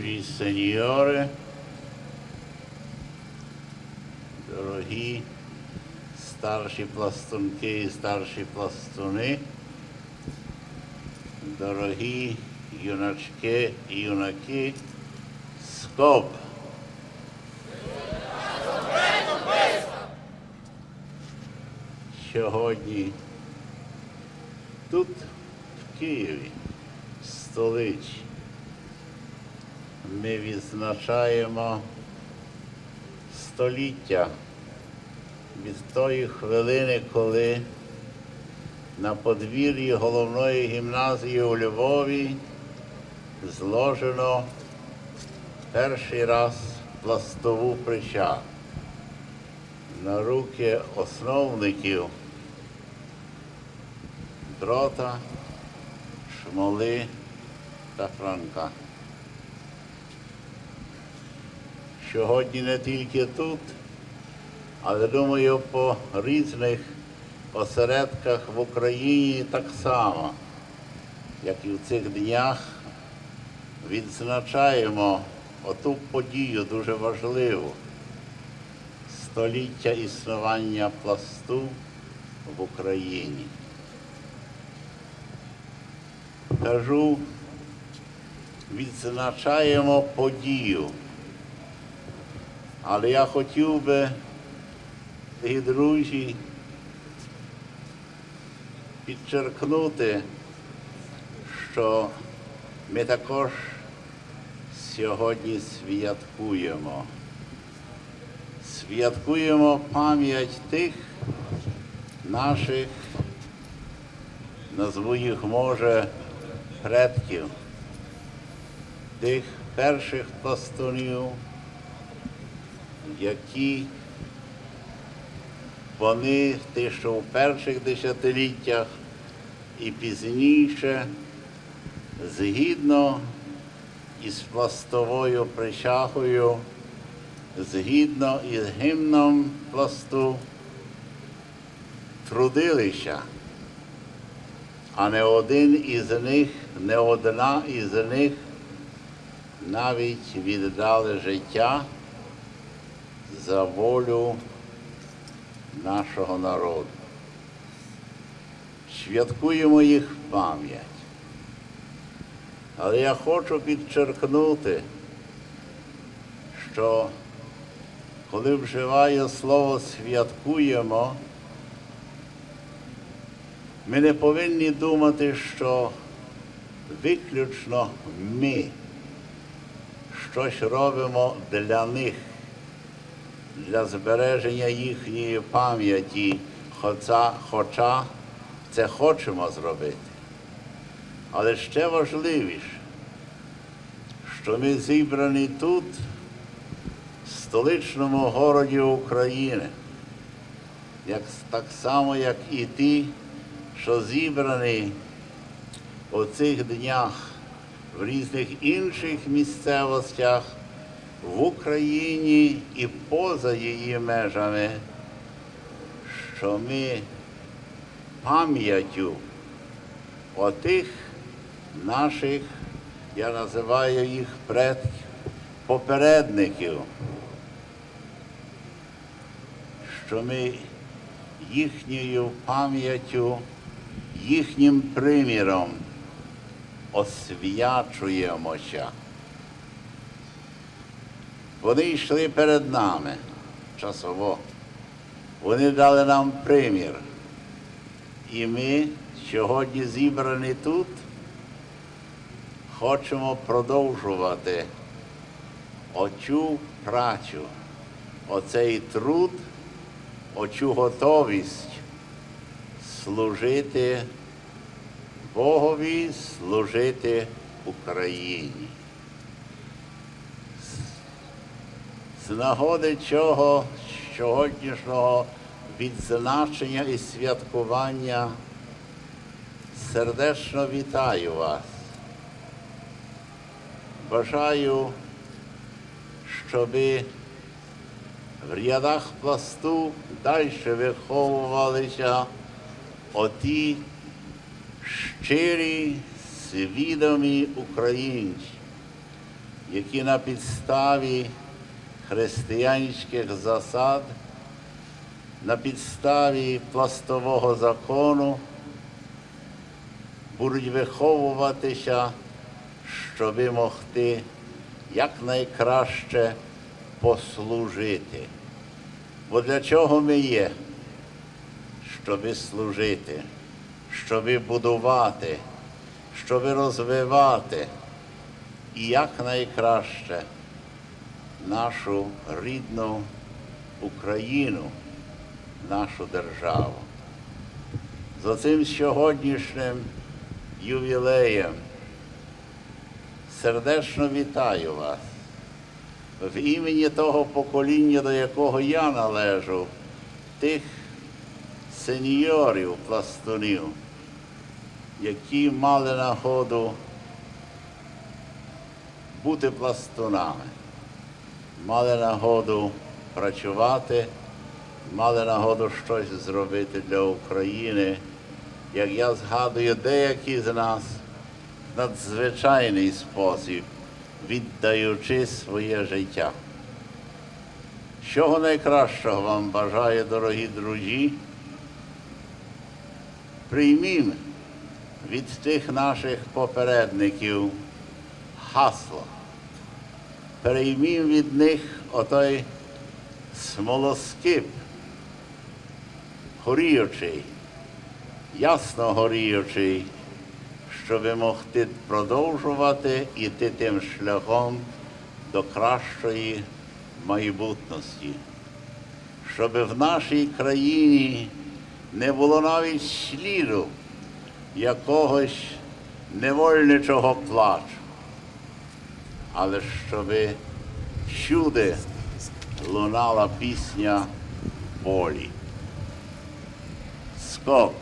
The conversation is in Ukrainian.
мужі сеньори, дорогі старші пластунки і старші пластуни, дорогі юначки і юнаки, скоп. Сьогодні тут, в Києві, в столиці, ми відзначаємо століття від тої хвилини, коли на подвір'ї головної гімназії у Львові зложено перший раз пластову прича на руки основників дрота, шмоли та франка. Сьогодні не тільки тут, але думаю, по різних осередках в Україні так само, як і в цих днях, відзначаємо оту подію дуже важливу століття існування пласту в Україні. Кажу, відзначаємо подію. Але я хотів би, дорогі друзі, підчеркнути, що ми також сьогодні святкуємо. Святкуємо пам'ять тих наших, назву їх може, предків, тих перших пластунів, які вони ті, що в перших десятиліттях і пізніше, згідно із пластовою присягою, згідно із гімном пласту, трудилися, а не один із них, не одна із них навіть віддали життя за волю нашого народу. Святкуємо їх пам'ять. Але я хочу підчеркнути, що коли вживаю слово святкуємо, ми не повинні думати, що виключно ми щось робимо для них для збереження їхньої пам'яті, хоча, хоча це хочемо зробити. Але ще важливіше, що ми зібрані тут, в столичному городі України, як, так само, як і ті, що зібрані у цих днях в різних інших місцевостях в Україні і поза її межами, що ми пам'яттю отих наших, я називаю їх попередників, що ми їхньою пам'яттю, їхнім приміром освячуємося. Вони йшли перед нами часово. Вони дали нам примір. І ми сьогодні зібрані тут, хочемо продовжувати оцю працю, оцей труд, оцю готовість служити Богові, служити Україні. З нагоди цього сьогоднішнього відзначення і святкування сердечно вітаю вас. Бажаю, щоби в рядах пласту далі виховувалися оті щирі, свідомі українці, які на підставі християнських засад, на підставі пластового закону будуть виховуватися, щоби могти якнайкраще послужити. Бо для чого ми є? Щоби служити, щоби будувати, щоби розвивати і якнайкраще нашу рідну Україну, нашу державу. За цим сьогоднішнім ювілеєм сердечно вітаю вас в імені того покоління, до якого я належу, тих сеньорів пластунів, які мали нагоду бути пластунами, мали нагоду працювати, мали нагоду щось зробити для України. Як я згадую, деякі з нас в надзвичайний спосіб, віддаючи своє життя. Чого найкращого вам бажаю, дорогі друзі, приймімо від тих наших попередників гасло. Переймімо від них отой смолоскип, горіючий, ясно горіючий, щоб могти продовжувати іти тим шляхом до кращої майбутності, щоб в нашій країні не було навіть сліду якогось невольничого плачу, але щоб всюди лунала пісня волі. Скоп.